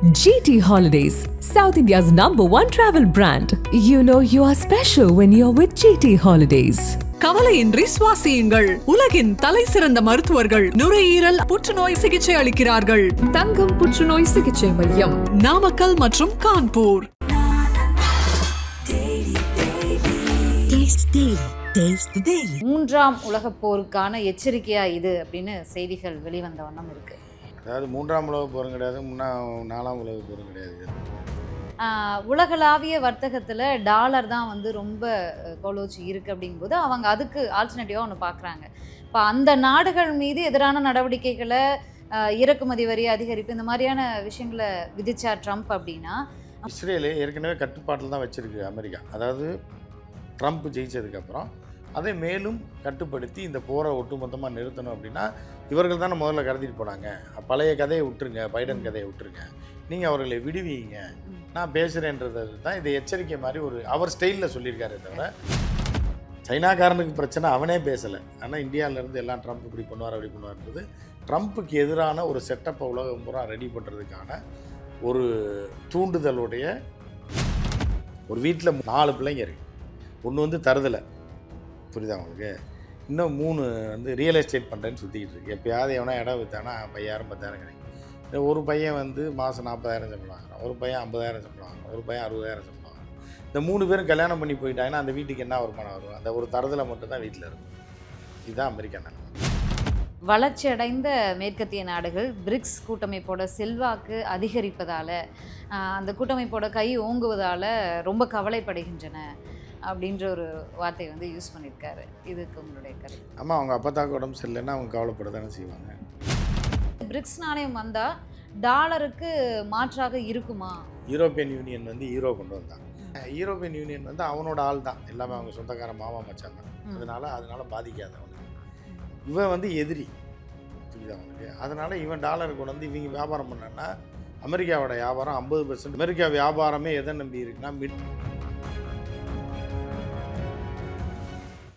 GT Holidays, South India's number one travel brand. You know you are special when you're with GT Holidays. கவலையின்றி சுவாசியுங்கள். உலகின் தலை சிறந்த மருத்துவர்கள் நுரையீரல் புற்றுநோய் சிகிச்சை அளிக்கிறார்கள். தங்கம் புற்றுநோய் சிகிச்சை மையம். நாமக்கல் மற்றும் கான்பூர். மூன்றாம் உலகப் போருக்கான எச்சரிக்கையா இது அப்படின்னு செய்திகள் வெளிவந்த வண்ணம் இருக்கு. அதாவது மூன்றாம் உலக போரும் கிடையாது முன்னா நாலாம் உலக போரும் கிடையாது உலகளாவிய வர்த்தகத்தில் டாலர் தான் வந்து ரொம்ப கோலோச்சி இருக்குது அப்படிங்கும்போது அவங்க அதுக்கு ஆல்டர்னேட்டிவாக ஒன்று பார்க்குறாங்க இப்போ அந்த நாடுகள் மீது எதிரான நடவடிக்கைகளை இறக்குமதி வரி அதிகரிப்பு இந்த மாதிரியான விஷயங்களை விதிச்சா ட்ரம்ப் அப்படின்னா இஸ்ரேலு ஏற்கனவே கட்டுப்பாட்டில் தான் வச்சுருக்கு அமெரிக்கா. அதாவது ட்ரம்ப் ஜெயிச்சதுக்கப்புறம் அதை மேலும் கட்டுப்படுத்தி இந்த போரை ஒட்டுமொத்தமாக நிறுத்தணும் அப்படின்னா இவர்கள் தானே முதல்ல கடத்திட்டு போனாங்க. பழைய கதையை விட்டுருங்க பைடன் கதையை விட்டுருங்க. நீங்கள் அவர்களை விடுவீங்க. நான் பேசுகிறேன்றது தான் இது எச்சரிக்கை மாதிரி ஒரு அவர் ஸ்டைலில் சொல்லியிருக்காரு தவிர சைனாக்காரனுக்கு பிரச்சனை அவனே பேசலை. ஆனால் இந்தியாவிலேருந்து எல்லாம் ட்ரம்ப் இப்படி பண்ணுவார் அப்படி பண்ணுவார்ன்றது ட்ரம்ப்புக்கு எதிரான ஒரு செட்டப்பை உலகம் பூரா ரெடி பண்ணுறதுக்கான ஒரு தூண்டுதலுடைய ஒரு வீட்டில் நாலு பிள்ளைங்க இருக்கு. ஒன்று வந்து தருதலை. புரியுதா உங்களுக்கு? இன்னும் மூணு வந்து ரியல் எஸ்டேட் பண்ணுறேன்னு சுற்றிக்கிட்டு இருக்கு. எப்போயாவது எவனா இடம் விற்றானா பையாயிரம் பத்தாயிரம் கிடைக்கும். ஒரு பையன் வந்து மாதம் நாற்பதாயிரம் சம்பளம் வாங்குறான். ஒரு பையன் ஐம்பதாயிரம் சம்பளம் வாங்குறான். ஒரு பையன் அறுபதாயிரம் சம்பளம் வாங்குறான். இந்த மூணு பேரும் கல்யாணம் பண்ணி போயிட்டாங்கன்னா அந்த வீட்டுக்கு என்ன வருமானம் வரும்? அந்த ஒரு தரத்தில் மட்டும்தான் வீட்டில் இருக்கும். இதுதான் அமெரிக்கா நிலைமை வளர்ச்சி அடைந்த மேற்கத்திய நாடுகள் பிரிக்ஸ் கூட்டமைப்போட செல்வாக்கு அதிகரிப்பதால் அந்த கூட்டமைப்போட கை ஓங்குவதால் ரொம்ப கவலைப்படுகின்றன. அப்படின்ற ஒரு வார்த்தையை வந்து யூஸ் பண்ணியிருக்காரு. இதுக்கு உங்களுடைய கருத்து. ஆமாம் அவங்க அப்பத்தாக்கு உடம்பு சரியில்லைன்னா அவங்க கவலைப்பட தானே செய்வாங்க. பிரிக்ஸ் நாணயம் வந்தால் டாலருக்கு மாற்றாக இருக்குமா? யூரோப்பியன் யூனியன் வந்து ஹீரோ கொண்டு வந்தான் யூரோப்பியன் யூனியன் வந்து அவனோட ஆள் தான். எல்லாமே அவங்க சொந்தக்கார மாமா மச்சான் தான். அதனால அதனால பாதிக்காது அவனுக்கு. இவன் வந்து எதிரி. புரியுதா அவனுக்கு அதனால இவன் டாலர் கொண்டு வந்து இவங்க வியாபாரம் பண்ணான்னா அமெரிக்காவோட வியாபாரம் ஐம்பது பர்சன்ட் அமெரிக்கா வியாபாரமே எதை நம்பி இருக்குன்னா மிட்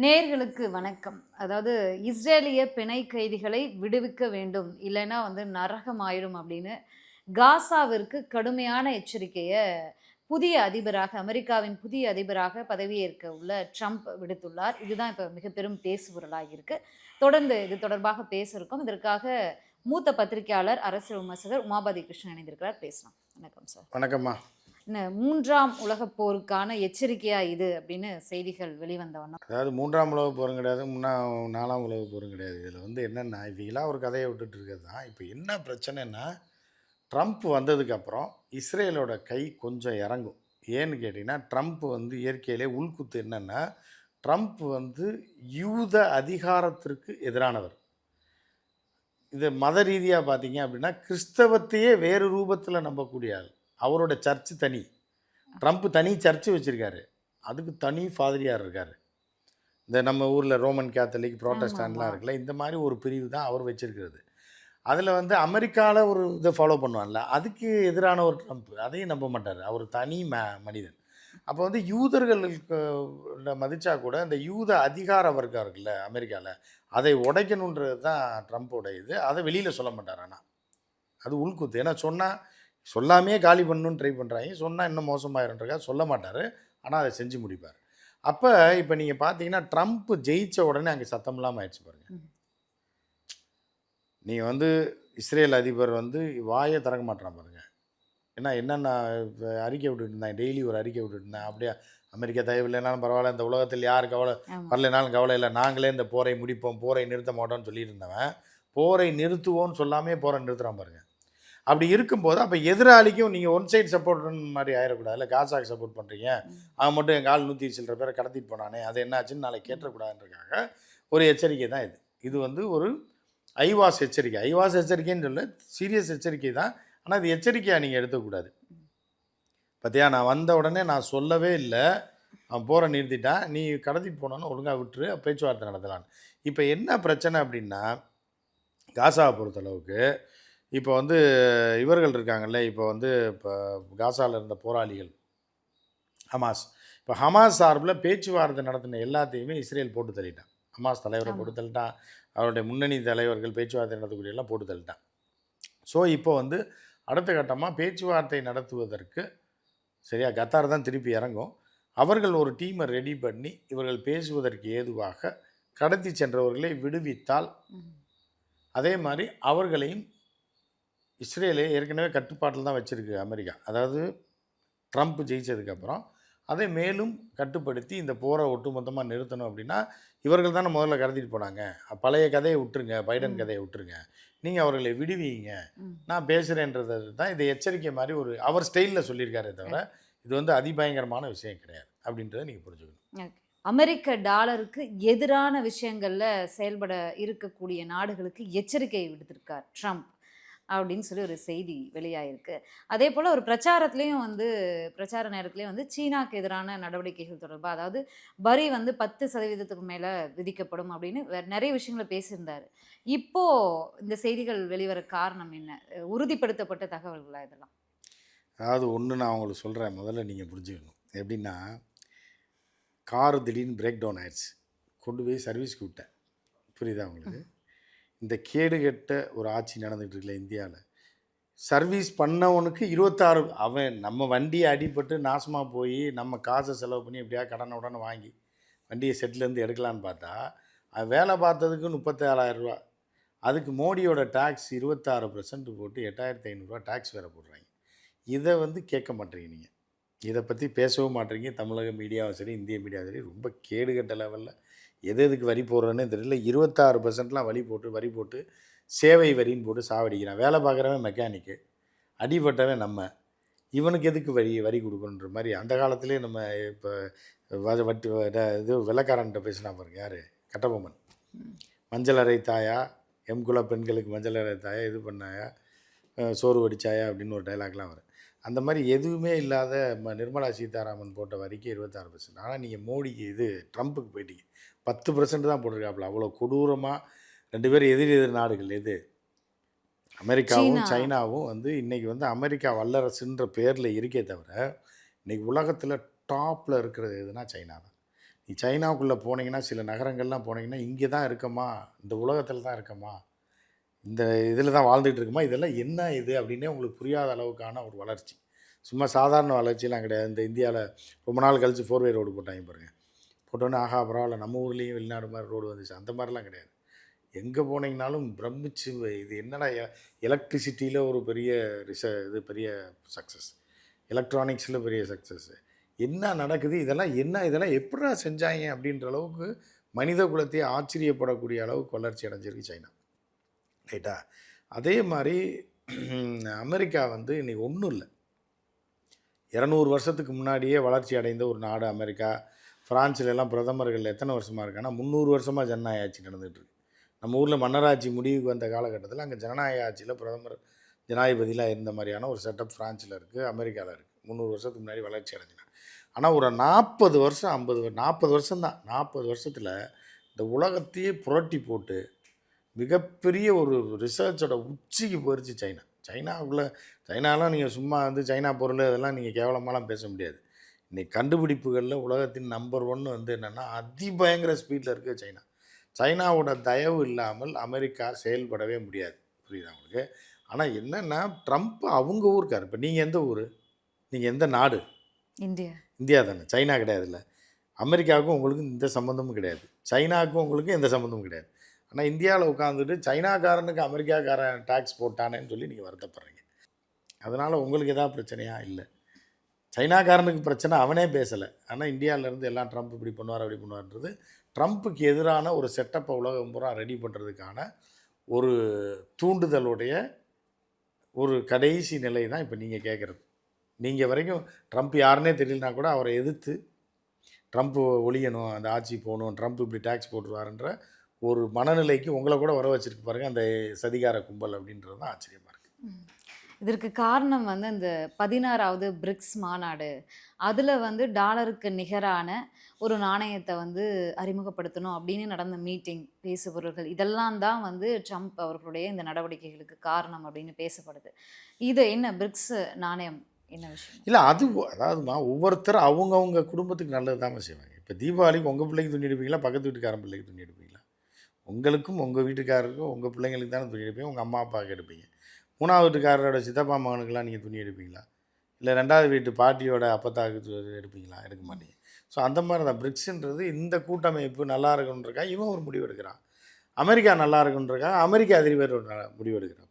நேர்களுக்கு வணக்கம். அதாவது இஸ்ரேலிய பிணை கைதிகளை விடுவிக்க வேண்டும். இல்லைன்னா வந்து நரகம் ஆயிடும் அப்படின்னு காசாவிற்கு கடுமையான எச்சரிக்கையை புதிய அதிபராக அமெரிக்காவின் புதிய அதிபராக பதவியேற்க உள்ள ட்ரம்ப் விடுத்துள்ளார். இதுதான் இப்போ மிக பெரும் பேசுபொருளாக இருக்கு. தொடர்ந்து இது தொடர்பாக பேசியிருக்கோம். இதற்காக மூத்த பத்திரிகையாளர் அரசியல் விமர்சகர் உமாபதி கிருஷ்ணன் இணைந்திருக்கிறார். பேசலாம். வணக்கம் சார். வணக்கம்மா. மூன்றாம் உலகப் போருக்கான எச்சரிக்கையா இது அப்படின்னு செய்திகள் வெளிவந்த வண்ணம். அதாவது மூன்றாம் உலக போரும் கிடையாது முன்னா நாலாம் உலக போரும் கிடையாது. இதில் வந்து என்னென்னா இவங்களாம் ஒரு கதையை விட்டுட்டு இருக்கிறது தான். இப்போ என்ன பிரச்சனைன்னா ட்ரம்ப் வந்ததுக்கப்புறம் இஸ்ரேலோட கை கொஞ்சம் இறங்கும். ஏன்னு கேட்டிங்கன்னா ட்ரம்ப் வந்து இயற்கையிலே உள்குத்து என்னென்னா ட்ரம்ப் வந்து யூத அதிகாரத்திற்கு எதிரானவர். இது மத ரீதியாக பார்த்தீங்க அப்படின்னா கிறிஸ்தவத்தையே வேறு ரூபத்தில் நம்பக்கூடிய ஆள். அவரோட சர்ச்சு தனி. ட்ரம்ப் தனி சர்ச்சு வச்சுருக்காரு. அதுக்கு தனி ஃபாதரியார் இருக்கார். இந்த நம்ம ஊரில் ரோமன் கேத்தலிக் ப்ரோட்டஸ்டான்லாம். இருக்குல்ல இந்த மாதிரி ஒரு பிரிவு தான் அவர் வச்சிருக்கிறது. அதில் வந்து அமெரிக்காவில் ஒரு இதை ஃபாலோ பண்ணுவான்ல அதுக்கு எதிரான ஒரு ட்ரம்ப் அதையும் நம்ப மாட்டார். அவர் தனி ம மனிதன். அப்போ வந்து யூதர்களுக்கு மதிச்சா கூட இந்த யூத அதிகார வர்க்கம் இருக்குல்ல அமெரிக்காவில் அதை உடைக்கணுன்றது தான் ட்ரம்ப்போட இது. அதை வெளியில் சொல்ல மாட்டார் ஆனால் அது உள்குத்து. ஏன்னா சொன்னால் சொல்லாமே காலி பண்ணணும்னு ட்ரை பண்ணுறாங்க சொன்னால் இன்னும் மோசமாயிருன்றக்கா சொல்ல மாட்டார். ஆனால் அதை செஞ்சு முடிப்பார். அப்போ இப்போ நீங்கள் பார்த்தீங்கன்னா ட்ரம்ப் ஜெயிச்ச உடனே அங்கே சத்தம் இல்லாமல் ஆயிடுச்சு பாருங்க. ம். நீங்கள் வந்து இஸ்ரேல் அதிபர் வந்து வாயை திறக்க மாட்டான் பாருங்க. ஏன்னா என்னென்ன இப்ப அறிக்கை விட்டுட்டு இருந்தாங்க? டெய்லி ஒரு அறிக்கை விட்டுட்டு இருந்தேன் அப்படியே? அமெரிக்கா தயவு இல்லைனாலும் பரவாயில்ல. இந்த உலகத்தில் யார் கவலை. வரலைனாலும் கவலை இல்லை. நாங்களே இந்த போரை முடிப்போம். போரை நிறுத்த மாட்டோம்னு சொல்லிட்டு இருந்தவன் போரை நிறுத்துவோம்னு சொல்லாமே போரை நிறுத்துறான் பாருங்க. அப்படி இருக்கும்போது அப்போ எதிராளிக்கும் நீங்கள் ஒன் சைடு சப்போர்ட் மாதிரி ஆயிடக்கூடாது இல்லை காசாக்கு சப்போர்ட் பண்ணுறீங்க அவன் மட்டும் எங்கள் ஆள் நூற்றி சில்லற பேரை கடத்திட்டு போனானே அது என்னாச்சுன்னு நாளைக்கு கேட்டக்கூடாதுன்றதுக்காக ஒரு எச்சரிக்கை தான் இது. இது வந்து ஒரு ஐவாஸ் எச்சரிக்கை. ஐவாஸ் எச்சரிக்கைன்னு சொல்ல சீரியஸ் எச்சரிக்கை தான். ஆனால் அது எச்சரிக்கையாக நீங்கள் எடுக்கக்கூடாது. பார்த்தியா நான் வந்த உடனே நான் சொல்லவே இல்லை. அவன் போகிற நிறுத்திட்டான் நீ கடத்தி போனோன்னு ஒழுங்காக விட்டுரு பேச்சுவார்த்தை நடத்தலான்னு. இப்போ என்ன பிரச்சனை அப்படின்னா காசாவை பொறுத்தளவுக்கு இப்போ வந்து இவர்கள் இருக்காங்கல்ல இப்போ வந்து இப்போ காசாவில் இருந்த போராளிகள் ஹமாஸ். இப்போ ஹமாஸ் சார்பில் பேச்சுவார்த்தை நடத்தின எல்லாத்தையுமே இஸ்ரேல் போட்டு தள்ளிட்டான். ஹமாஸ் தலைவரை. போட்டு தள்ளிட்டான். அவருடைய முன்னணி தலைவர்கள் பேச்சுவார்த்தை நடத்தக்கூடிய எல்லாம் போட்டு தள்ளிட்டான். ஸோ இப்போ வந்து அடுத்த கட்டமாக பேச்சுவார்த்தை நடத்துவதற்கு சரியா கத்தார் தான் திருப்பி இறங்கும். அவர்கள் ஒரு டீமை ரெடி பண்ணி இவர்கள் பேசுவதற்கு ஏதுவாக கடத்தி சென்றவர்களை விடுவித்தால். அதே மாதிரி அவர்களையும் இஸ்ரேலே ஏற்கனவே கட்டுப்பாட்டில் தான் வச்சுருக்கு அமெரிக்கா. அதாவது ட்ரம்ப் ஜெயிச்சதுக்கப்புறம் அதை மேலும் கட்டுப்படுத்தி இந்த போரை ஒட்டுமொத்தமாக நிறுத்தணும் அப்படின்னா இவர்கள் தானே முதல்ல கடத்திட்டு போனாங்க. பழைய கதையை விட்டுருங்க பைடன். கதையை விட்டுருங்க. நீங்கள் அவர்களை விடுவீங்க. நான் பேசுகிறேன்றது தான் இதை எச்சரிக்கை மாதிரி ஒரு அவர் ஸ்டைலில் சொல்லியிருக்காரே தவிர இது வந்து அதிபயங்கரமான விஷயம் கிடையாது. அப்படின்றத நீங்கள் புரிஞ்சுக்கணும். அமெரிக்க டாலருக்கு எதிரான விஷயங்கள்ல செயல்பட இருக்கக்கூடிய நாடுகளுக்கு எச்சரிக்கை விடுத்திருக்கார் ட்ரம்ப். அப்படின்னு சொல்லி ஒரு செய்தி வெளியாயிருக்கு. அதே போல் ஒரு பிரச்சாரத்துலேயும் வந்து பிரச்சார நேரத்துலேயும் வந்து சீனாக்கு எதிரான நடவடிக்கைகள் தொடர்பாக அதாவது வரி வந்து பத்து சதவீதத்துக்கு மேலே விதிக்கப்படும் அப்படின்னு நிறைய விஷயங்களை பேசியிருந்தார். இப்போது இந்த செய்திகள் வெளிவர காரணம் என்ன? உறுதிப்படுத்தப்பட்ட தகவல்களா இதெல்லாம்? அதாவது ஒன்று நான் உங்களுக்கு சொல்கிறேன் முதல்ல நீங்கள் புரிஞ்சுக்கணும். எப்படின்னா கார் திடீர்னு பிரேக் டவுன் ஆயிடுச்சு. கொண்டு போய் சர்வீஸ்க்கு விட்டேன். புரியுதா உங்களுக்கு? இந்த கேடுகெட்ட ஒரு ஆட்சி நடந்துகிட்டு இருக்குல்ல இந்தியாவில் சர்வீஸ் பண்ணவனுக்கு இருபத்தாறு அவன் நம்ம வண்டியை அடிபட்டு நாசமாக போய் நம்ம காசை செலவு பண்ணி எப்படியா கடனை உடனே வாங்கி வண்டியை செட்டிலேருந்து எடுக்கலான்னு பார்த்தா அவன் வேலை பார்த்ததுக்கு முப்பத்தேழாயிரம் ரூபா. அதுக்கு மோடியோட டேக்ஸ் இருபத்தாறு பர்சன்ட் போட்டு எட்டாயிரத்தி ஐநூறுரூவா டேக்ஸ் வேறு போடுறாங்க. இதை வந்து கேட்க மாட்டீங்க நீங்கள் இதை பற்றி பேசவும் மாட்டீங்க தமிழக மீடியாவும் சரி இந்திய மீடியாவும் சரி ரொம்ப கேடுகட்ட லெவலில் எது எதுக்கு வரி போடுறேன்னு தெரியல. இருபத்தாறு பர்சன்ட்லாம் வரி போட்டு வரி போட்டு சேவை வரின்னு போட்டு சாவடிக்கிறான். வேலை பார்க்குறவன் மெக்கானிக்கு அடிபட்டவன் நம்ம. இவனுக்கு எதுக்கு வரி வரி கொடுக்கணுன்ற மாதிரி அந்த காலத்திலே நம்ம இப்போ வ- வட்டி இது வெள்ளக்காரன்ட்ட பேசினா பாருங்க யார்? கட்டபொம்மன். மஞ்சள் அரை தாயா? எம் குல பெண்களுக்கு மஞ்சள் அரை தாயா? இது பண்ணாயா? சோறு வடிச்சாயா? அப்படின்னு ஒரு டைலாக்லாம் வரும். அந்த மாதிரி எதுவுமே இல்லாத நிர்மலா சீதாராமன் போட்ட வரிக்கு இருபத்தாறு பர்சன்ட் ஆனால் நீங்கள் மோடிக்கு இது ட்ரம்ப்புக்கு போயிட்டீங்க. பத்து பர்சன்ட் தான் போட்டிருக்காப்புல. அவ்வளோ கொடூரமாக ரெண்டு பேரும் எதிர் எதிர் நாடுகள் எது? அமெரிக்காவும் சீனா. சைனாவும் வந்து இன்னைக்கு வந்து அமெரிக்கா வல்லரசுன்ற பேரில் இருக்கே தவிர இன்னைக்கு உலகத்தில் டாப்பில் இருக்கிறது எதுனா சைனா தான். நீ சைனாவுக்குள்ளே போனீங்கன்னா சில நகரங்கள்லாம் போனீங்கன்னா இங்கே தான் இருக்கமா? இந்த உலகத்தில் தான் இருக்கமா? இந்த இதில் தான் வாழ்ந்துட்டு இருக்குமா? இதெல்லாம் என்ன இது? அப்படின்னே உங்களுக்கு புரியாத அளவுக்கான ஒரு வளர்ச்சி. சும்மா சாதாரண வளர்ச்சிலாம் கிடையாது. இந்த இந்தியாவில் ரொம்ப நாள் கழித்து ஃபோர்வே ரோடு போட்டாங்க பாருங்கள் போட்டோன்னே ஆஹா பரவாயில்ல நம்ம ஊர்லேயும் வெளிநாடு மாதிரி ரோடு வந்துச்சு. அந்த மாதிரிலாம் கிடையாது. எங்கே போனீங்கனாலும் பிரமிச்சு இது என்னடா எலக்ட்ரிசிட்டியில் ஒரு பெரிய ரிச இது பெரிய சக்ஸஸ் எலக்ட்ரானிக்ஸில் பெரிய சக்ஸஸ் என்ன நடக்குது? இதெல்லாம் என்ன இதெல்லாம் எப்படா செஞ்சாங்க அப்படின்ற அளவுக்கு மனித குலத்தையே ஆச்சரியப்படக்கூடிய அளவுக்கு வளர்ச்சி அடைஞ்சிருக்கு சைனா. ரைட்டா? அதே மாதிரி அமெரிக்கா வந்து இன்னைக்கு ஒன்றும் இல்லை. இரநூறு வருஷத்துக்கு முன்னாடியே வளர்ச்சி அடைந்த ஒரு நாடு அமெரிக்கா. பிரான்ஸ்ல எல்லாம் பிரதமர்கள் எத்தனை வருஷமாக இருக்காங்கன்னா முந்நூறு வருஷமாக ஜனநாயக ஆட்சி நடந்துகிட்டு இருக்கு. நம்ம ஊரில் மன்னராட்சி முடிவுக்கு வந்த காலகட்டத்தில் அங்கே ஜனநாயக ஆட்சியில் பிரதமர் ஜனாதிபதியெலாம் இருந்த மாதிரியான ஒரு செட்டப் ஃப்ரான்ஸில் இருக்குது அமெரிக்காவில் இருக்குது முந்நூறு வருஷத்துக்கு முன்னாடி வளர்ச்சி அடைஞ்சினாங்க. ஆனால் ஒரு நாற்பது வருஷம் ஐம்பது நாற்பது வருஷம்தான். நாற்பது வருஷத்தில் இந்த உலகத்தையே புரட்டி போட்டு மிகப்பெரிய ஒரு ரிசர்ச்சோட உச்சிக்கு போயிடுச்சு சைனா. சைனாவுக்குள்ளே சைனாலாம் நீங்கள் சும்மா வந்து சைனா பொருள் இதெல்லாம் நீங்கள் கேவலமாலாம் பேச முடியாது. இன்னைக்கு கண்டுபிடிப்புகளில் உலகத்தின் நம்பர் ஒன்று வந்து என்னென்னா அதிபயங்கர ஸ்பீடில் இருக்குது சைனா. சைனாவோட தயவு இல்லாமல் அமெரிக்கா செயல்படவே முடியாது. புரியுதா உங்களுக்கு? ஆனால் என்னென்னா ட்ரம்ப் அவங்க ஊருக்கார் இப்போ நீங்கள் எந்த ஊர்? நீங்கள் எந்த நாடு? இந்தியா. இந்தியா தானே. சைனா கிடையாதுல்ல. அமெரிக்காவுக்கும் உங்களுக்கு எந்த சம்மந்தமும் கிடையாது. சைனாவுக்கும் உங்களுக்கு எந்த சம்மந்தமும் கிடையாது. ஆனால் இந்தியாவில் உட்காந்துட்டு சைனாக்காரனுக்கு அமெரிக்காக்காரன் டேக்ஸ் போட்டானேன்னு சொல்லி நீங்கள் வருத்தப்படுறீங்க. அதனால் உங்களுக்கு எதாவது பிரச்சனையா? இல்லை. சைனாக்காரனுக்கு பிரச்சனை அவனே பேசலை. ஆனால் இந்தியாவிலேருந்து எல்லாம் ட்ரம்ப் இப்படி பண்ணுவார் அப்படி பண்ணுவார்ன்றது ட்ரம்ப்புக்கு எதிரான ஒரு செட்டப்பை உலகம் பூரா ரெடி பண்ணுறதுக்கான ஒரு தூண்டுதலுடைய ஒரு கடைசி நிலை தான் இப்போ நீங்கள் கேட்குறது நீங்கள் வரைக்கும் ட்ரம்ப் யாருன்னே தெரியலனா கூட அவரை எதிர்த்து ட்ரம்ப் ஒழியணும் அந்த ஆட்சி போகணும் ட்ரம்ப் இப்படி டேக்ஸ் போட்டுருவாருன்ற ஒரு மனநிலைக்கு உங்களை கூட வர வச்சுருக்கு பாருங்கள் அந்த சதிகார கும்பல் அப்படின்றது தான் ஆச்சரியமாக இருக்குது இதற்கு காரணம் வந்து இந்த பதினாறாவது பிரிக்ஸ் மாநாடு. அதில் வந்து டாலருக்கு நிகரான ஒரு நாணயத்தை வந்து அறிமுகப்படுத்தணும் அப்படின்னு நடந்த மீட்டிங் பேசுபவர்கள் இதெல்லாம் தான் வந்து ட்ரம்ப் அவர்களுடைய இந்த நடவடிக்கைகளுக்கு காரணம் அப்படின்னு பேசப்படுது. இது என்ன பிரிக்ஸ் நாணயம் என்ன விஷயம்? இல்லை அது அதாவதுமா ஒவ்வொருத்தரும் அவங்கவுங்க குடும்பத்துக்கு நல்லது தான் செய்வாங்க. இப்போ தீபாவளிக்கு உங்கள் பிள்ளைக்கு துணி எடுப்பீங்களா? பக்கத்து வீட்டுக்காரன் பிள்ளைக்கு துணி எடுப்பீங்களா? உங்களுக்கும் உங்கள் வீட்டுக்காரருக்கும் உங்கள் பிள்ளைங்களுக்கு தானே துணி எடுப்பீங்க? உங்கள் அம்மா அப்பாவுக்கு எடுப்பீங்க. மூணாவது வீட்டுக்காரரோட சித்தப்பா மகனுக்கெல்லாம் நீங்கள் துணி எடுப்பீங்களா? இல்லை ரெண்டாவது வீட்டு பாட்டியோட அப்பத்தாவுக்கு து- எடுப்பீங்களா? எடுக்க மாட்டீங்க. ஸோ அந்த மாதிரி தான். பிரிக்ஸ்ன்றது இந்த கூட்டமைப்பு நல்லா இருக்குன்றக்கா இவன் ஒரு முடிவு எடுக்கிறான். அமெரிக்கா நல்லா இருக்குன்றக்கா அமெரிக்க அதிபர் ஒரு முடிவு எடுக்கிறான்.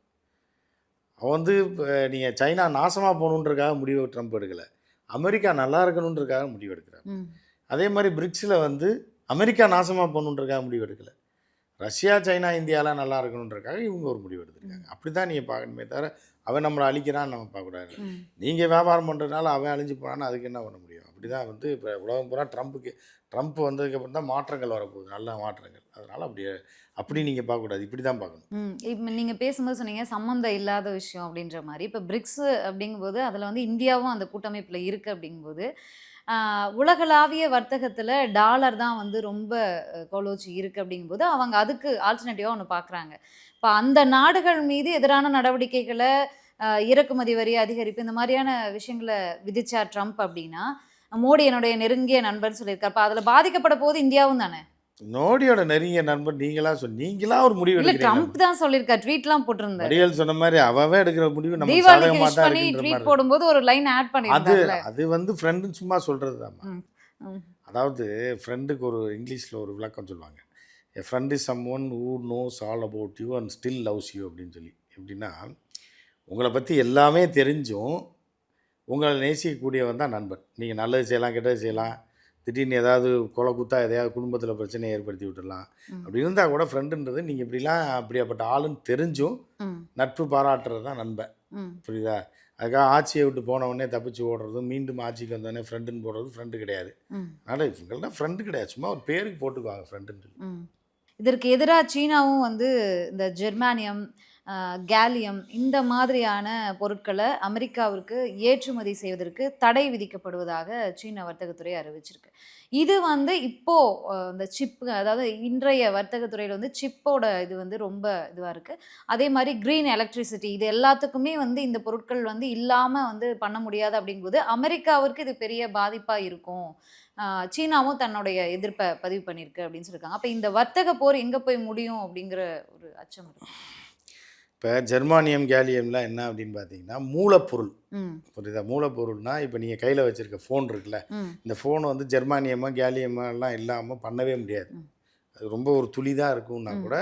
அவன் வந்து இப்போ நீங்கள் சைனா நாசமாக போகணுன்றக்காக முடிவு ட்ரம்ப் எடுக்கலை. அமெரிக்கா நல்லா இருக்கணுன்றக்காக முடிவு எடுக்கிறார் அதே மாதிரி பிரிக்ஸில் வந்து அமெரிக்கா நாசமாக போகணுன்றக்காக முடிவு எடுக்கலை. ரஷ்யா சைனா இந்தியாலாம் நல்லா இருக்கணுன்றக்காக இவங்க ஒரு முடிவு எடுத்திருக்காங்க. அப்படி தான் நீங்கள் பார்க்கணுமே தவிர அவன் நம்மளை அழிக்கிறான்னு நம்ம பார்க்கக்கூடாது. நீங்கள் வியாபாரம் பண்ணுறதுனால அவன் அழிஞ்சு போனான்னு அதுக்கு என்ன பண்ண முடியும்? அப்படி தான் வந்து இப்போ உலகம் பூரா ட்ரம்ப்புக்கு ட்ரம்ப் வந்ததுக்கப்புறம் தான் மாற்றங்கள் வரப்போகுது. நல்ல மாற்றங்கள். அதனால் அப்படி அப்படி நீங்கள் பார்க்கக்கூடாது. இப்படி தான் பார்க்கணும் இப்போ நீங்கள் பேசும்போது சொன்னீங்க சம்மந்தம் இல்லாத விஷயம் அப்படின்ற மாதிரி. இப்போ பிரிக்ஸ் அப்படிங்கும்போது அதில் வந்து இந்தியாவும் அந்த கூட்டமைப்பில் இருக்குது அப்படிங்கும்போது உலகளாவிய வர்த்தகத்தில் டாலர் தான் வந்து ரொம்ப கோலோச்சி இருக்குது அப்படிங்கும்போது அவங்க அதுக்கு ஆல்டர்னேட்டிவாக ஒன்று பார்க்குறாங்க இப்போ அந்த நாடுகள் மீது எதிரான நடவடிக்கைகளை இறக்குமதி வரி அதிகரிப்பு இந்த மாதிரியான விஷயங்களை விதிச்சார் ட்ரம்ப் அப்படின்னா மோடி என்னுடைய நெருங்கிய நண்பர் சொல்லியிருக்காரு. அப்போ அதில் பாதிக்கப்பட போது இந்தியாவும் தானே மோடியோட நெருங்கிய நண்பர் நீங்களா சொல் நீங்களா ஒரு முடிவு இல்லை ட்ரம்ப் தான் சொல்லியிருக்காரு ட்வீட்லாம் போட்டிருந்தாரு. வடிவேல் சொன்ன மாதிரி அவவே எடுக்கிற முடிவு நம்ம பண்ணி இருக்குன்ற ட்வீட் போடும்போது ஒரு லைன் ஆட் அது பண்ணிருந்தாங்கல்ல அது வந்து ஃப்ரெண்டுன்னு சும்மா சொல்கிறது தான். அதாவது ஃப்ரெண்டுக்கு ஒரு இங்கிலீஷில் ஒரு விளக்கம் சொல்லுவாங்க. A friend is someone who knows all about you and still loves you அப்படின்னு சொல்லி. எப்படின்னா உங்களை பற்றி எல்லாமே தெரிஞ்சும் உங்களை நேசிக்கக்கூடியவன் தான் நண்பன். நீங்கள் நல்லது செய்யலாம் கெட்டது செய்யலாம் திடீர்னு ஏதாவது கொலை குத்தா எதையாவது குடும்பத்தில் பிரச்சனையை ஏற்படுத்தி விட்டுடலாம். அப்படி இருந்தால் கூட ஃப்ரெண்டுன்றது நீங்கள் இப்படிலாம் அப்படியாப்பட்ட ஆளுன்னு தெரிஞ்சும் நட்பு பாராட்டுறது தான் நண்பன். புரியுதா? அதுக்காக ஆட்சியை விட்டு போன உடனே தப்பிச்சு ஓடுறதும் மீண்டும் ஆட்சிக்கு வந்தோடனே ஃப்ரெண்டுன்னு போடுறது ஃப்ரெண்டு கிடையாது. அதனால் இவங்கள்லாம் ஃப்ரெண்டு கிடையாது. சும்மா ஒரு பேருக்கு போட்டுக்குவாங்க ஃப்ரெண்டுன்னு. இதற்கு எதிராக சீனாவும் வந்து இந்த ஜெர்மானியம் கேலியம் இந்த மாதிரியான பொருட்களை அமெரிக்காவிற்கு ஏற்றுமதி செய்வதற்கு தடை விதிக்கப்படுவதாக சீன வர்த்தகத்துறை அறிவிச்சிருக்கு. இது வந்து இப்போது இந்த சிப்பு அதாவது இன்றைய வர்த்தகத்துறையில் வந்து சிப்போட இது வந்து ரொம்ப இதுவாக இருக்குது அதே மாதிரி க்ரீன் எலக்ட்ரிசிட்டி இது எல்லாத்துக்குமே வந்து இந்த பொருட்கள் வந்து இல்லாமல் வந்து பண்ண முடியாது அப்படிங்கும்போது அமெரிக்காவிற்கு இது பெரிய பாதிப்பாக இருக்கும். சீனாவும் தன்னுடைய எதிர்ப்பை பதிவு பண்ணியிருக்கு அப்படின்னு சொல்லியிருக்காங்க. அப்போ இந்த வர்த்தக போர் எங்கே போய் முடியும் அப்படிங்கிற ஒரு அச்சம் இருக்கு. இப்போ ஜெர்மானியம் கேலியம்லாம் என்ன அப்படின்னு பார்த்தீங்கன்னா மூலப்பொருள். புரியுதா? மூலப்பொருள்னா இப்போ நீங்கள் கையில் வச்சுருக்க ஃபோன் இருக்குல்ல இந்த ஃபோன் வந்து ஜெர்மானியமோ கேலியமோ எல்லாம் இல்லாமல் பண்ணவே முடியாது. அது ரொம்ப ஒரு துளி தான் இருக்கும்னா. கூட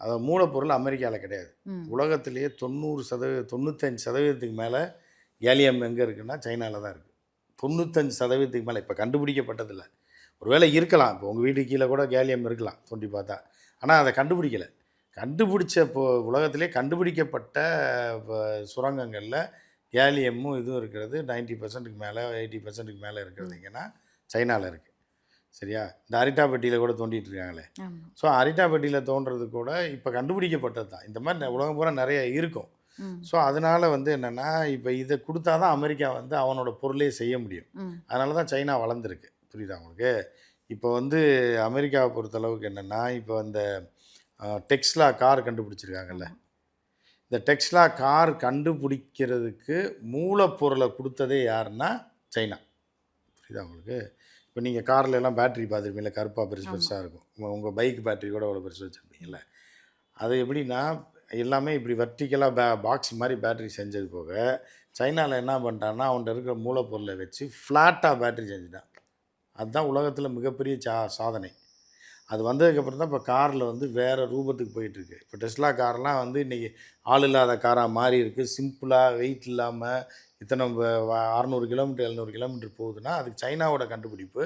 அது மூலப்பொருள் அமெரிக்காவில் கிடையாது. உலகத்திலேயே தொண்ணூறு சதவீத தொண்ணூத்தஞ்சு சதவீதத்துக்கு மேலே கேலியம் எங்கே இருக்குன்னா சைனாவில் தான் இருக்குது தொண்ணூத்தஞ்சு சதவீதத்துக்கு மேலே இப்போ கண்டுபிடிக்கப்பட்டதில்ல. ஒருவேளை இருக்கலாம். இப்போ உங்கள் வீட்டுக்கு கீழே கூட கேலியம் இருக்கலாம் தோண்டி பார்த்தா. ஆனால் அதை கண்டுபிடிக்கலை. கண்டுபிடிச்ச இப்போ உலகத்திலே கண்டுபிடிக்கப்பட்ட சுரங்கங்களில் கேலியமும் இதுவும் இருக்கிறது. 90% பர்சன்ட்டுக்கு மேலே எயிட்டி பர்சன்ட்டுக்கு மேலே இருக்கிறது எங்கன்னா சைனாவில் இருக்குது சரியா? இந்த அரிட்டாப்பட்டியில் கூட தோண்டிட்டு இருக்காங்களே. ஸோ அரிட்டாப்பட்டியில் தோன்றது கூட இப்போ கண்டுபிடிக்கப்பட்டது தான். இந்த மாதிரி உலகம் பூரா நிறைய இருக்கும். ஸோ அதனால் வந்து என்னென்னா இப்போ இதை கொடுத்தா தான் அமெரிக்கா வந்து அவனோட பொருளே செய்ய முடியும். அதனால தான் சைனா வளர்ந்துருக்கு. புரியுதா உங்களுக்கு? இப்போ வந்து அமெரிக்காவை பொறுத்தளவுக்கு என்னென்னா இப்போ இந்த டெக்ஸ்லா கார் கண்டுபிடிச்சிருக்காங்கல்ல. இந்த டெக்ஸ்லா கார் கண்டுபிடிக்கிறதுக்கு மூலப்பொருளை கொடுத்ததே யாருன்னா சைனா. புரியுதா உங்களுக்கு? இப்போ நீங்கள் கார்ல எல்லாம் பேட்டரி பார்த்துருப்பீங்களா கருப்பாக பெருசு. பெருசாக இருக்கும். உங்கள் பைக் பேட்டரி கூட அவ்வளோ பெருசு வச்சுருப்பீங்கல்ல. அது எப்படின்னா எல்லாமே இப்படி வர்டிக்கலாக பே பாக்ஸ் மாதிரி பேட்டரி செஞ்சது போக சைனாவில் என்ன பண்ணிட்டான்னா அவன்கிட்ட இருக்கிற மூலப்பொருளை வச்சு ஃப்ளாட்டாக பேட்டரி செஞ்சுட்டான். அதுதான் உலகத்தில் மிகப்பெரிய சா சாதனை. அது வந்ததுக்கப்புறம் தான் இப்போ காரில் வந்து வேறு ரூபத்துக்கு போயிட்டுருக்கு. இப்போ டெஸ்லா கார்லாம் வந்து இன்றைக்கி ஆள் இல்லாத காராக மாறி இருக்குது சிம்பிளாக வெயிட் இல்லாமல் இத்தனை அறநூறு கிலோமீட்டர் எழுநூறு கிலோமீட்டர் போகுதுன்னா அதுக்கு சைனாவோட கண்டுபிடிப்பு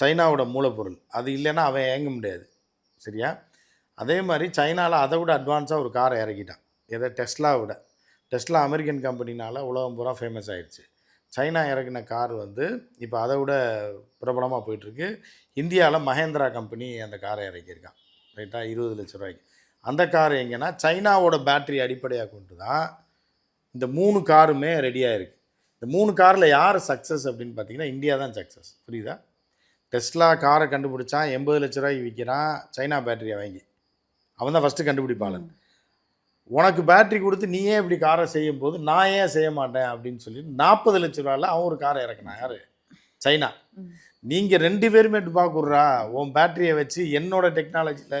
சைனாவோட மூலப்பொருள். அது இல்லைன்னா அவன் இயங்க முடியாது. சரியா? அதே மாதிரி சைனாவில் அதை விட அட்வான்ஸாக ஒரு காரை இறக்கிட்டான். எதை? டெஸ்லா விட டெஸ்லா அமெரிக்கன் கம்பெனினால் உலகம் பூரா ஃபேமஸ் ஆகிடுச்சு சைனா இறக்கின கார் வந்து இப்போ அதை விட பிரபலமாக போயிட்டுருக்கு. இந்தியாவில் மஹேந்திரா கம்பெனி அந்த காரை இறக்கியிருக்கான். ரைட்டாக இருபது லட்ச ரூபாய்க்கு. அந்த கார் எங்கன்னா சைனாவோட பேட்டரி அடிப்படையாக கொண்டு தான் இந்த மூணு காருமே ரெடியாக இருக்குது இந்த மூணு காரில் யார் சக்ஸஸ் அப்படின்னு பார்த்தீங்கன்னா இந்தியா தான் சக்ஸஸ் புரியுதா? டெஸ்லா காரை கண்டுபிடிச்சான் எண்பது லட்ச ரூபாய்க்கு விற்கிறான் சைனா பேட்டரியை வாங்கி. அவன் தான் ஃபஸ்ட்டு கண்டுபிடிப்பாளன். உனக்கு பேட்டரி கொடுத்து நீ ஏன் இப்படி காரை செய்யும் போது நான் ஏன் செய்ய மாட்டேன் அப்படின்னு சொல்லி நாற்பது லட்ச ரூபாயில் அவன் ஒரு காரை இறக்குனான். யார்? சைனா. நீங்கள் ரெண்டு பேருமே பார்க்குறா உன் பேட்டரியை வச்சு என்னோட டெக்னாலஜியில்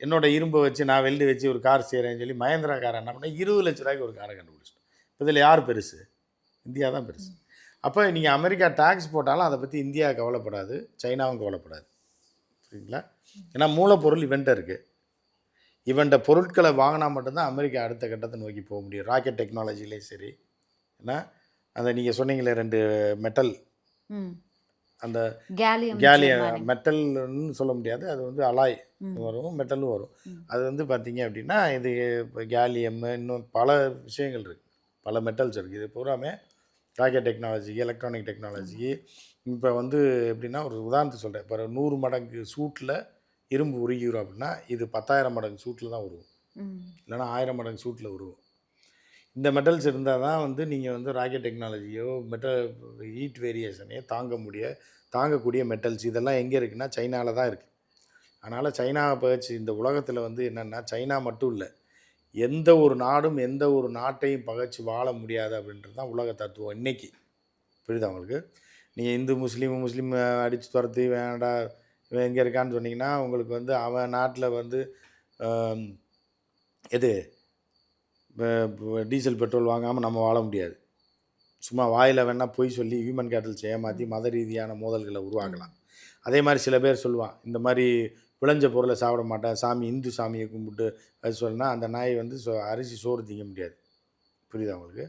என்னோட இரும்பை வச்சு நான் வெல்டு வச்சு ஒரு கார் செய்கிறேன்னு சொல்லி மகேந்திரா காரை என்ன பண்ணேன் இருபது லட்ச ரூபாய்க்கு ஒரு காரை கண்டுபிடிச்சிட்டோம் இதில் யார் பெருசு? இந்தியா தான் பெருசு. அப்போ நீங்கள் அமெரிக்கா டேக்ஸ் போட்டாலும் அதை பற்றி இந்தியா கவலைப்படாது சைனாவும் கவலைப்படாது. சரிங்களா ஏன்னா மூலப்பொருள் இவன்ட்ட இருக்குது இவன்ட்ட பொருட்களை வாங்கினா மட்டும்தான் அமெரிக்கா அடுத்த கட்டத்தை நோக்கி போக முடியும். ராக்கெட் டெக்னாலஜிலையும் சரி. ஏன்னா அந்த நீங்கள் சொன்னீங்களே ரெண்டு மெட்டல் அந்த கேலியம் கேலிய. மெட்டல்னு சொல்ல முடியாது. அது வந்து அலாய். வரும் மெட்டலும் வரும். அது வந்து பார்த்தீங்க அப்படின்னா இது இப்போ கேலியம் இன்னும் பல விஷயங்கள் இருக்குது பல மெட்டல்ஸ் இருக்குது இது பூராமே ராக்கெட் டெக்னாலஜி எலக்ட்ரானிக் டெக்னாலஜி இப்போ வந்து எப்படின்னா ஒரு உதாரணத்துக்கு சொல்கிறேன் இப்போ நூறு மடங்கு சூட்டில் இரும்பு உருகிரும் அப்படின்னா இது பத்தாயிரம் மடங்கு சூட்டில் தான் உருவும் இல்லைன்னா ஆயிரம் மடங்கு சூட்டில் உருவும் இந்த மெட்டல்ஸ் இருந்தால் தான் வந்து நீங்கள் வந்து ராக்கெட் டெக்னாலஜியோ மெட்டல் ஹீட் வேரியேஷனையோ தாங்க முடிய தாங்கக்கூடிய மெட்டல்ஸ் இதெல்லாம் எங்கே இருக்குன்னா சைனாவில் தான் இருக்குது அதனால் சைனாவை பயிற்சி இந்த உலகத்தில் வந்து என்னென்னா சைனா மட்டும் இல்லை. எந்த ஒரு நாடும் எந்த ஒரு நாட்டையும் பகைச்சு வாழ முடியாது அப்படின்றது தான் உலக தத்துவம் இன்னைக்கு. புரியுதா உங்களுக்கு? நீங்கள் இந்து முஸ்லீம் முஸ்லீம் அடித்து துரத்தி வேண்டா இவன் எங்கே இருக்கான்னு சொன்னீங்கன்னா உங்களுக்கு வந்து அவன் நாட்டில் வந்து எது? டீசல் பெட்ரோல் வாங்காமல் நம்ம வாழ முடியாது. சும்மா வாயில் வேணால் பொய் சொல்லி ஹியூமன் கேட்டல்ஸ் ஏமாற்றி மத ரீதியான மோதல்களை உருவாக்கலாம். அதே மாதிரி சில பேர் சொல்லுவான் இந்த மாதிரி விளைஞ்ச பொருளை சாப்பிட மாட்டேன் சாமி இந்து சாமியை கும்பிட்டு அது சொன்னா அந்த நாய் வந்து சோ அரிசி சோறு திங்க முடியாது. புரியுதா உங்களுக்கு?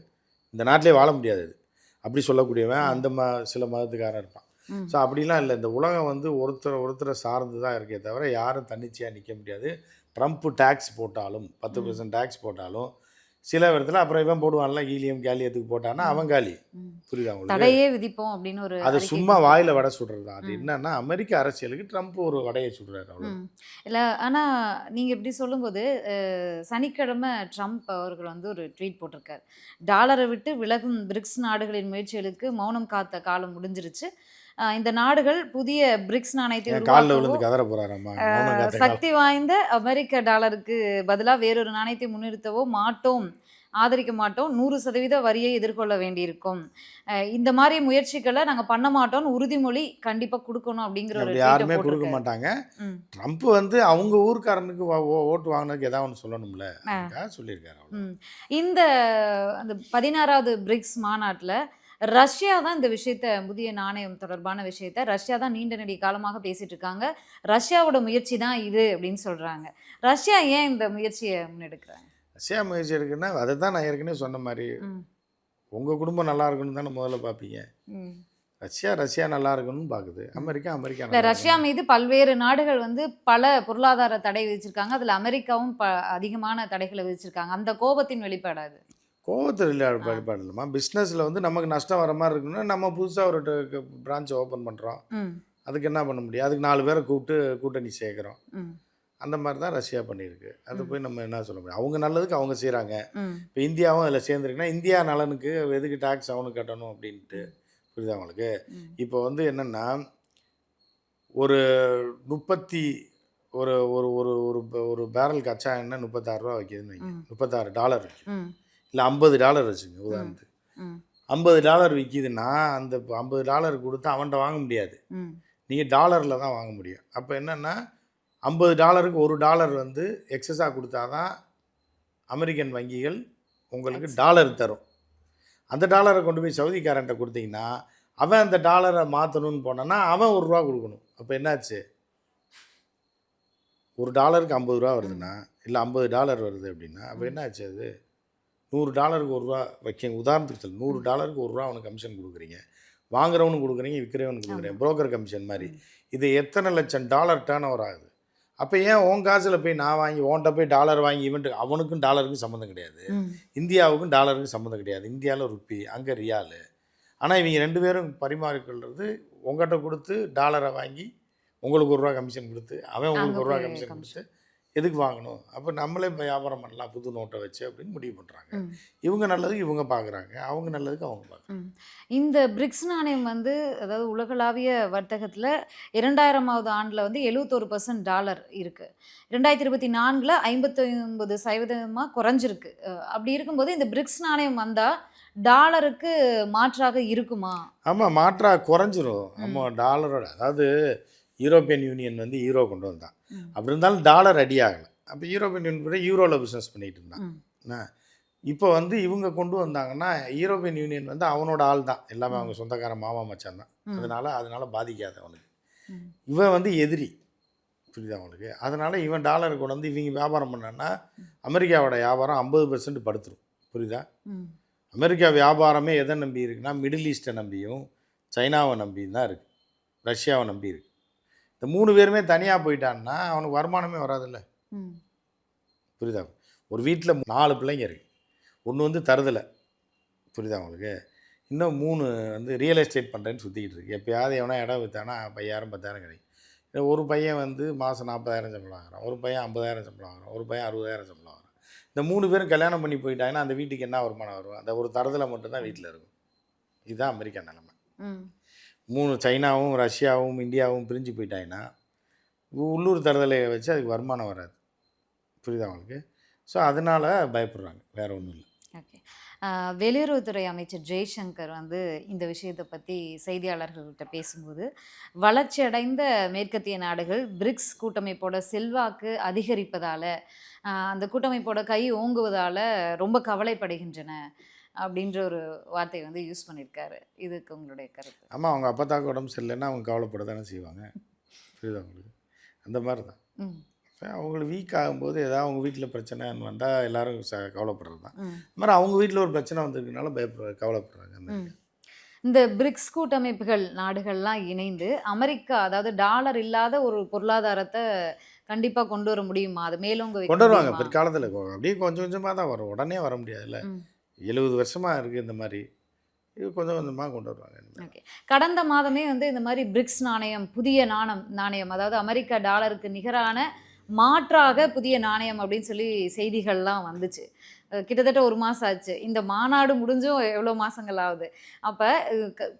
இந்த நாட்டிலே வாழ முடியாது அது. அப்படி சொல்லக்கூடியவன் அந்த ம சில மதத்துக்காரன் இருப்பான். ஸோ அப்படிலாம் இல்லை. இந்த உலகம் வந்து ஒருத்தர் ஒருத்தரை சார்ந்து தான் இருக்கே தவிர யாரும் தன்னிச்சையாக நிற்க முடியாது. ட்ரம்ப் டேக்ஸ் போட்டாலும் பத்து பர்சன்ட் டேக்ஸ் போட்டாலும் சில இடத்துல அப்புறம் இவன் போடுவான்ல ஈலியம் கேலியத்துக்கு போட்டான்னா அவன் காலி. புரியுதா உங்களுக்கு? தடையே விதிப்போம் அப்படின்னு ஒரு அது சும்மா. வாயில வடை சுடுறது? அது. என்னன்னா அமெரிக்க அரசியலுக்கு ட்ரம்ப் ஒரு வடையை சுடுறாரு அவ்வளோ. இல்ல ஆனா நீங்க இப்படி சொல்லும்போது சனிக்கிழமை ட்ரம்ப் அவர்கள் வந்து ஒரு ட்வீட் போட்டிருக்காரு. டாலரை விட்டு விலகும் பிரிக்ஸ் நாடுகளின் முயற்சிகளுக்கு மௌனம் காத்த காலம் முடிஞ்சிருச்சு. இந்த நாடுகள் புதிய பிரிக்ஸ் நாணயத்தை. சக்தி வாய்ந்த அமெரிக்க டாலருக்கு பதிலா வேறொரு நாணயத்தை முன்னிறுத்தவோ மாட்டோம் ஆதரிக்க மாட்டோம் நூறு சதவீத வரியை எதிர்கொள்ள வேண்டியிருக்கும் இந்த மாதிரி முயற்சிகளை நாங்க பண்ண மாட்டோம்னு உறுதிமொழி கண்டிப்பா கொடுக்கணும் அப்படிங்கிற ஒரு யாருமே கொடுக்க. மாட்டாங்க. ட்ரம்ப் வந்து அவங்க ஊர்க்காரனுக்கு ஓட்டு வாங்கினதுக்கு ஏதாவது ஒன்று சொல்லணும்ல சொல்லியிருக்காரு. இந்த அந்த பதினாறாவது பிரிக்ஸ் மாநாட்டில் ரஷ்யா தான் இந்த விஷயத்த புதிய நாணயம் தொடர்பான விஷயத்த ரஷ்யா தான் நீண்ட நெடிய காலமாக பேசிட்டு இருக்காங்க ரஷ்யாவோட முயற்சி தான் இது அப்படின்னு சொல்றாங்க. ரஷ்யா ஏன் இந்த முயற்சியை முன்னெடுக்கிறாங்க? ரஷ்யா முயற்சி எடுக்குன்னா அதை தான் நான் ஏற்கனவே சொன்ன மாதிரி. உங்கள் குடும்பம் நல்லா இருக்கணும்னு தானே முதல்ல பார்ப்பீங்க. ரஷ்யா ரஷ்யா நல்லா இருக்கணும்னு பார்க்குது அமெரிக்கா அமெரிக்கா இல்ல ரஷ்யா மீது பல்வேறு நாடுகள் வந்து பல பொருளாதார தடை விதிச்சிருக்காங்க. அதுல அமெரிக்காவும் ப அதிகமான தடைகளை விதிச்சிருக்காங்க. அந்த கோபத்தின் வெளிப்பாடாது வெளிப்பாடு இல்லைம்மா பிஸ்னஸில் வந்து நமக்கு நஷ்டம் வர மாதிரி இருக்குன்னா நம்ம புதுசாக ஒரு பிரான்ச்சை ஓப்பன் பண்ணுறோம் அதுக்கு என்ன பண்ண முடியும்? அதுக்கு நாலு பேரை கூப்பிட்டு கூட்டணி சேர்க்குறோம். அந்த மாதிரி தான் ரஷ்யா பண்ணியிருக்கு. அது. போய் நம்ம என்ன சொல்ல முடியும்? அவங்க நல்லதுக்கு அவங்க செய்கிறாங்க இப்போ இந்தியாவும் அதில் சேர்ந்துருக்குன்னா இந்தியா நலனுக்கு எதுக்கு டேக்ஸ் அவனுக்கு கட்டணும் அப்படின்ட்டு புரியுதா உங்களுக்கு? ம். இப்போ வந்து என்னென்னா ஒரு முப்பத்தி ஒரு ஒரு ஒரு ஒரு பேரல் கச்சா எண்ணெய் முப்பத்தாறு ரூபா வைக்கிதுன்னு வைங்க. முப்பத்தாறு டாலர் விற்கும் ம். இல்லை ஐம்பது டாலர் வச்சுங்க உதாரணத்துக்கு. ஐம்பது டாலர் விற்கிதுன்னா அந்த ஐம்பது டாலர் கொடுத்து அவன்கிட்ட வாங்க முடியாது. நீங்கள் டாலரில் தான் வாங்க முடியும். அப்போ என்னென்னா ஐம்பது டாலருக்கு ஒரு டாலர் வந்து எக்ஸஸாக கொடுத்தா தான் அமெரிக்கன் வங்கிகள் உங்களுக்கு டாலர் தரும். அந்த டாலரை கொண்டு போய் சவுதிக்காரன்ட்ட கொடுத்தீங்கன்னா அவன் அந்த டாலரை மாற்றணும்னு போனான்னா அவன் ஒரு ரூபா கொடுக்கணும். அப்போ என்னாச்சு? ஒரு டாலருக்கு ஐம்பது ரூபா வருதுன்னா இல்லை ஐம்பது டாலர் வருது அப்படின்னா அப்போ என்னாச்சு அது? நூறு டாலருக்கு ஒரு ரூபா வைக்க உதாரணத்துக்கு சொல்லு. நூறு டாலருக்கு ஒரு ரூபா அவனுக்கு கமிஷன் கொடுக்குறீங்க. வாங்குறவனுக்கு கொடுக்குறீங்க விற்கிறவனுக்கு கொடுக்குறீங்க. புரோக்கர் கமிஷன் மாதிரி. இது எத்தனை லட்சம் டாலர் டேர்ன் ஓவர் ஆகுது? அப்போ ஏன் உன் காசில் போய் நான் வாங்கி உன்கிட்ட போய் டாலர் வாங்கி இவன்ட்டு அவனுக்கும் டாலருக்கும் சம்மந்தம் கிடையாது. இந்தியாவுக்கும் டாலருக்கும் சம்மந்தம் கிடையாது. இந்தியாவில் ருப்பி அங்கே ரியாலு ஆனால் இவங்க ரெண்டு பேரும் பரிமாறிக்கொள்வது உங்கள்கிட்ட கொடுத்து டாலரை வாங்கி உங்களுக்கு ஒரு ரூபா கமிஷன் கொடுத்து அவன் உங்களுக்கு ஒரு ரூபா கமிஷன். கொடுத்து எதுக்கு வாங்கணும்? அப்போ நம்மளே வியாபாரம் பண்ணலாம் புது நோட்டை வச்சு அப்படின்னு முடிவு பண்ணுறாங்க. இவங்க நல்லதுக்கு இவங்க பார்க்குறாங்க அவங்க நல்லதுக்கு அவங்க பார்க்குறாங்க. இந்த பிரிக்ஸ் நாணயம் வந்து அதாவது உலகளாவிய வர்த்தகத்தில் இரண்டாயிரமாவது ஆண்டில் வந்து எழுவத்தொரு பர்சன்ட் டாலர் இருக்குது ரெண்டாயிரத்தி இருபத்தி நான்கில் ஐம்பத்தி ஒன்பது சதவீதமாக குறைஞ்சிருக்கு அப்படி இருக்கும்போது இந்த பிரிக்ஸ் நாணயம் வந்தால் டாலருக்கு மாற்றாக இருக்குமா? ஆமாம் மாற்றா குறைஞ்சிரும். நம்ம டாலரோட அதாவது யூரோப்பியன் யூனியன் வந்து யூரோ கொண்டு வந்தான். அப்படி இருந்தாலும் டாலர் அடி ஆகலை. அப்போ யூரோப்பியன் யூனியன் கூட யூரோவில் பிஸ்னஸ் பண்ணிட்டு இருந்தான். இப்போ வந்து இவங்க கொண்டு வந்தாங்கன்னா யூரோப்பியன் யூனியன் வந்து அவனோட ஆள் தான். எல்லாமே அவங்க சொந்தக்கார மாமா மச்சான் தான். அதனால அதனால பாதிக்காது அவனுக்கு. இவன் வந்து எதிரி. புரியுதா அவனுக்கு அதனால இவன் டாலர் கொண்டு வந்து இவங்க வியாபாரம் பண்ணான்னா அமெரிக்காவோட வியாபாரம் ஐம்பது பெர்சன்ட் படுத்துரும். புரியுதா. அமெரிக்கா வியாபாரமே எதை நம்பி இருக்குன்னா மிடில் ஈஸ்ட்டை நம்பியும் சைனாவை நம்பியும் தான் இருக்குது ரஷ்யாவை நம்பி இருக்கு. இந்த மூணு பேருமே தனியாக போயிட்டான்னா அவனுக்கு வருமானமே வராதுல்ல. ம். புரியுதா? ஒரு வீட்டில் நாலு பிள்ளைங்க இருக்கு. ஒன்று வந்து தருதலை. புரியுதா உங்களுக்கு? இன்னும் மூணு வந்து ரியல் எஸ்டேட் பண்ணுறேன்னு சுற்றிக்கிட்டு இருக்கு. எப்பயாவது எவனா இடம் விற்றானா பையாயிரம் பத்தாயிரம் கிடைக்கும். ஒரு பையன் வந்து மாதம் நாற்பதாயிரம் சம்பளம் வாங்குறான். ஒரு பையன் ஐம்பதாயிரம் சம்பளம் வாங்குறான். ஒரு பையன் அறுபதாயிரம் சம்பளம் வாங்குறான். இந்த மூணு பேரும் கல்யாணம் பண்ணி போயிட்டாங்கன்னா அந்த வீட்டுக்கு என்ன வருமானம் வரும்? அந்த ஒரு தரதலை மட்டும்தான் வீட்டில் இருக்கும். இதுதான் அமெரிக்கா நிலைமை. மூணு சைனாவும் ரஷ்யாவும் இந்தியாவும் பிரிஞ்சு போயிட்டாங்கன்னா உள்ளூர் தரதலை வச்சு அதுக்கு வருமானம் வராது. புரியுதா அவங்களுக்கு ஸோ அதனால் பயப்படுறாங்க. வேறு ஒன்றும் இல்லை. ஓகே. வெளியுறவுத்துறை அமைச்சர் ஜெய்சங்கர் வந்து இந்த விஷயத்தை பற்றி செய்தியாளர்கள்கிட்ட பேசும்போது வளர்ச்சியடைந்த மேற்கத்திய நாடுகள் பிரிக்ஸ் கூட்டமைப்போட செல்வாக்கு அதிகரிப்பதால் அந்த கூட்டமைப்போட கை ஓங்குவதால் ரொம்ப கவலைப்படுகின்றன. அப்படின்ற ஒரு வார்த்தையை வந்து யூஸ் பண்ணியிருக்காரு. இதுக்கு உங்களுடைய கருத்து. ஆமாம் அவங்க அப்பத்தாக்கு உடம்பு சரியில்லைன்னா அவங்க கவலைப்பட தானே செய்வாங்க. புரியுதா உங்களுக்கு? அந்த மாதிரி தான் அவங்களுக்கு வீக் ஆகும்போது ஏதாவது அவங்க வீட்டில் பிரச்சனைன்னு வந்தால் எல்லாரும் ச கவலைப்படுறது தான். அது மாதிரி அவங்க வீட்டில் ஒரு பிரச்சனை வந்திருக்கனால பயப்பட கவலைப்படுறாங்க அந்த. இந்த பிரிக்ஸ் கூட்டமைப்புகள் நாடுகள்லாம் இணைந்து அமெரிக்கா அதாவது டாலர் இல்லாத ஒரு பொருளாதாரத்தை கண்டிப்பா கொண்டு வர முடியுமா? அது வைக்க கொண்டு வருவாங்க? பிற்காலத்தில். அப்படியே கொஞ்சம் கொஞ்சமாக தான் வரும். உடனே வர முடியாதுல்ல. எழுபது வருஷமாக இருக்குது இந்த மாதிரி. இது கொஞ்சம் கொஞ்சமாக கொண்டு வருவாங்க. ஓகே. கடந்த மாதமே வந்து இந்த மாதிரி பிரிக்ஸ் நாணயம் புதிய நாணம் நாணயம் அதாவது அமெரிக்கா டாலருக்கு நிகரான மாற்றாக புதிய நாணயம் அப்படின்னு சொல்லி செய்திகள்லாம் வந்துச்சு. கிட்டத்தட்ட ஒரு மாதம் ஆச்சு. இந்த மாநாடு முடிஞ்சும் எவ்வளோ மாசங்கள் ஆகுது? அப்போ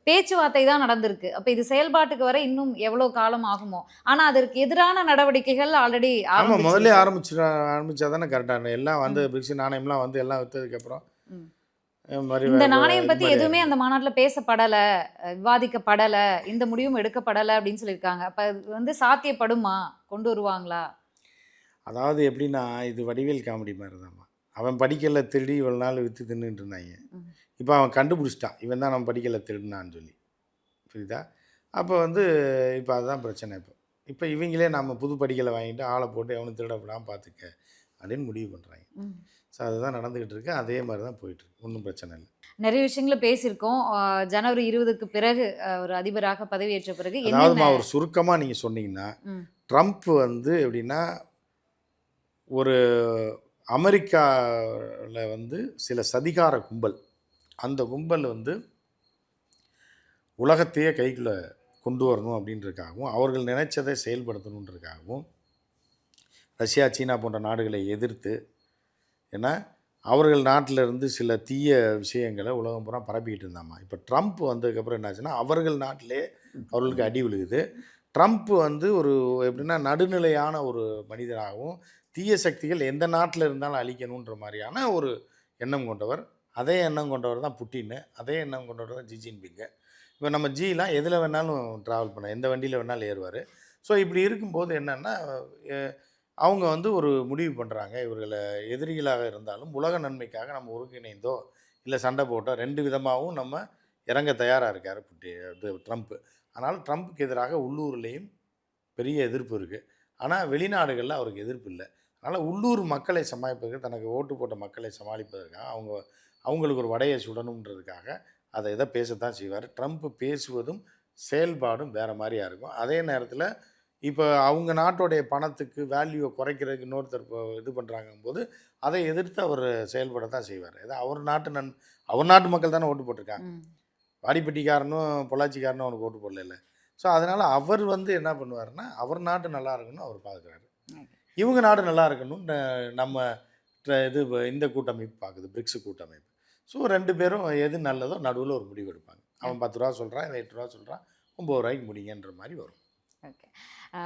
பேச்சுவார்த்தை தான் நடந்திருக்கு. அப்போ இது செயல்பாட்டுக்கு வர இன்னும் எவ்வளோ காலம் ஆகுமோ? ஆனால் அதற்கு எதிரான நடவடிக்கைகள் ஆல்ரெடி ஆமாம் முதல்ல ஆரம்பிச்சு ஆரம்பிச்சா தானே கரெக்டாக எல்லாம் வந்து பிரிக்ஸ் நாணயம்லாம் வந்து எல்லாம் விற்றதுக்கப்புறம் இந்த நாணயம் பத்தி எதுவுமே அந்த மாநாட்டுல பேசப்படல விவாதிக்கப்படல இந்த முடிவும் எடுக்கப்படல அப்படின்னு சொல்லியிருக்காங்க. அப்ப இது வந்து சாத்தியப்படுமா? கொண்டு வருவாங்களா? அதாவது எப்படின்னா இது வடிவேல் காமெடி மாதிரி தான்மா அவன் படிக்கல திருடி இவ்வளோ நாள் விற்று தின்னுட்டு இருந்தாங்க. இப்போ அவன் கண்டுபிடிச்சிட்டான். இவன் தான் நம்ம படிக்கல திருடினான்னு சொல்லி. புரியுதா? அப்போ வந்து இப்போ அதுதான் பிரச்சனை இப்போ. இப்போ இவங்களே நம்ம புது படிக்கலை வாங்கிட்டு ஆளை போட்டு எவனும் திருடப்படாமல் பார்த்துக்க அப்படின்னு முடிவு பண்ணுறாங்க ஸோ அதுதான் நடந்துக்கிட்டு இருக்கு அதே மாதிரி தான் போயிட்டுருக்கு. ஒன்றும் பிரச்சனை இல்லை. நிறைய விஷயங்களை பேசியிருக்கோம். ஜனவரி இருபதுக்கு பிறகு ஒரு அதிபராக பதவியேற்ற பிறகு அதாவதுமா ஒரு சுருக்கமாக நீங்கள் சொன்னீங்கன்னா. ட்ரம்ப் வந்து எப்படின்னா ஒரு அமெரிக்காவில் வந்து சில சதிகார கும்பல். அந்த கும்பல் வந்து உலகத்தையே கைக்குள்ளே கொண்டு வரணும் அப்படின்றதுக்காகவும் அவர்கள் நினைச்சதை செயல்படுத்தணுன்றதுக்காகவும் ரஷ்யா சீனா போன்ற நாடுகளை எதிர்த்து ஏன்னா அவர்கள் நாட்டில் இருந்து சில தீய விஷயங்களை உலகம் பூரா பரப்பிக்கிட்டு இருந்தாமா? இப்போ ட்ரம்ப் வந்ததுக்கப்புறம் என்னாச்சுன்னா அவர்கள் நாட்டிலே அவர்களுக்கு அடி விழுகுது. ட்ரம்ப் வந்து ஒரு எப்படின்னா நடுநிலையான ஒரு மனிதராகவும் தீய சக்திகள் எந்த நாட்டில் இருந்தாலும் அழிக்கணுன்ற மாதிரியான ஒரு எண்ணம் கொண்டவர். அதே எண்ணம் கொண்டவர் தான் புட்டின்னு அதே எண்ணம் கொண்டவர் தான் ஜி ஜின்பிங்க. இப்போ நம்ம ஜிலாம் எதில் வேணாலும் ட்ராவல் பண்ண எந்த வண்டியில் வேணாலும் ஏறுவார். ஸோ இப்படி இருக்கும்போது என்னென்னா அவங்க வந்து ஒரு முடிவு பண்ணுறாங்க இவர்களை எதிரிகளாக இருந்தாலும் உலக நன்மைக்காக நம்ம ஒருங்கிணைந்தோ இல்லை சண்டை போட்டோ ரெண்டு விதமாகவும் நம்ம இறங்க தயாராக இருக்கார் புட்டி ட்ரம்ப்பு அதனால் ட்ரம்ப்புக்கு எதிராக உள்ளூர்லேயும் பெரிய எதிர்ப்பு இருக்குது ஆனால் வெளிநாடுகளில் அவருக்கு எதிர்ப்பு இல்லை. அதனால் உள்ளூர் மக்களை சமாளிப்பதற்கு தனக்கு ஓட்டு போட்ட மக்களை சமாளிப்பதற்காக அவங்க அவங்களுக்கு ஒரு வடையை சுடணுன்றதுக்காக அதை இதை பேசத்தான் செய்வார். ட்ரம்ப் பேசுவதும் செயல்பாடும் வேறு மாதிரியாக இருக்கும். அதே நேரத்தில் இப்போ அவங்க நாட்டுடைய பணத்துக்கு வேல்யூவை குறைக்கிறதுக்கு இன்னொருத்தர் இது பண்ணுறாங்கும் போது அதை எதிர்த்து அவர் செயல்பட தான் செய்வார். ஏதோ அவர் நாட்டு நன் அவர் நாட்டு மக்கள் தானே ஓட்டு போட்டிருக்காங்க. வாடிப்பட்டிக்காரனும் பொள்ளாச்சிக்காரனும் அவனுக்கு ஓட்டு போடல ஸோ அதனால் அவர் வந்து என்ன பண்ணுவாருன்னா அவர் நாடு நல்லா இருக்கணும் அவர் பார்க்குறாரு இவங்க நாடு நல்லா இருக்கணும் நம்ம இது இந்த கூட்டமைப்பு பார்க்குது பிரிக்ஸ் கூட்டமைப்பு. ஸோ ரெண்டு பேரும் எது நல்லதோ நடுவில் ஒரு முடிவு எடுப்பாங்க. அவன் பத்து ரூபா சொல்கிறான் எட்டு ரூபா சொல்கிறான் ஒம்பது ரூபாய்க்கு முடிங்கன்ற மாதிரி வரும். ஓகே.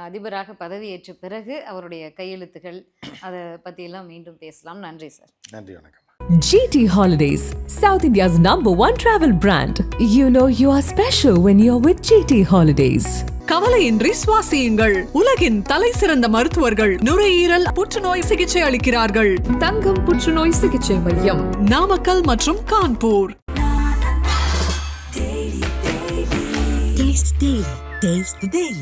அதிபராக பதவியேற்ற பிறகு அவருடைய கையெழுத்துகள் அதை பற்றியெல்லாம் மீண்டும் பேசலாம் நன்றி சார் நன்றி வணக்கம் GT Holidays, South India's number one travel brand. You know you are special when you're with GT Holidays. கவலையின்றி சுவாசியுங்கள் உலகின் தலை சிறந்த மருத்துவர்கள் நுரையீரல் புற்றுநோய் சிகிச்சை அளிக்கிறார்கள் தங்கம் புற்றுநோய் சிகிச்சை மையம் நாமக்கல் மற்றும் Kanpur Taste Daily. Taste the Daily.